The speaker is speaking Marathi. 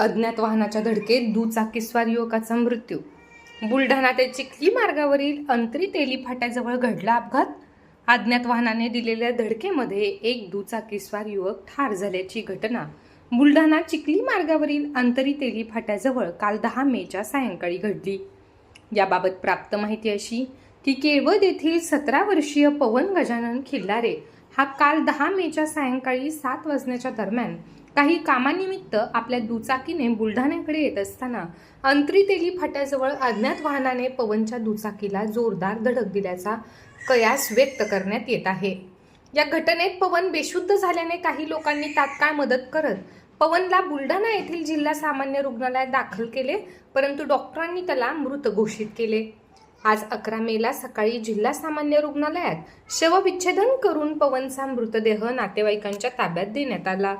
अज्ञात वाहनाच्या धडकेत दुचाकीस्वार युवकाचा मृत्यू. बुलढाणा ते चिखली मार्गावरील अंतरी तेली फाट्याजवळ घडला अपघात. अज्ञात वाहनाने दिलेल्या धडकेमध्ये एक दुचाकीस्वार युवक ठार झाल्याची घटना. बुलढाणा चिखली मार्गावरील अंतरी तेली फाट्याजवळ काल दहा मेच्या सायंकाळी घडली. याबाबत प्राप्त माहिती अशी की केळवद येथील सतरा वर्षीय पवन गजानन खिल्लारे हा काल दहा मेच्या सायंकाळी सात वाजण्याच्या दरम्यान काही कामानिमित्त आपल्या दुचाकीने बुलढाण्याकडे येत असताना अंतरी तेली फाट्याजवळ अज्ञात वाहनाने पवनच्या दुचाकीला जोरदार धडक दिल्याचा कयास व्यक्त करण्यात येत आहे. या घटनेत पवन बेशुद्ध झाल्याने काही लोकांनी तात्काळ मदत करत पवनला बुलढाणा येथील जिल्हा सामान्य रुग्णालयात दाखल केले परंतु डॉक्टरांनी त्याला मृत घोषित केले. आज अकरा मेला सकाळी जिल्हा सामान्य रुग्णालयात शवविच्छेदन करून पवनचा मृतदेह नातेवाईकांच्या ताब्यात देण्यात आला.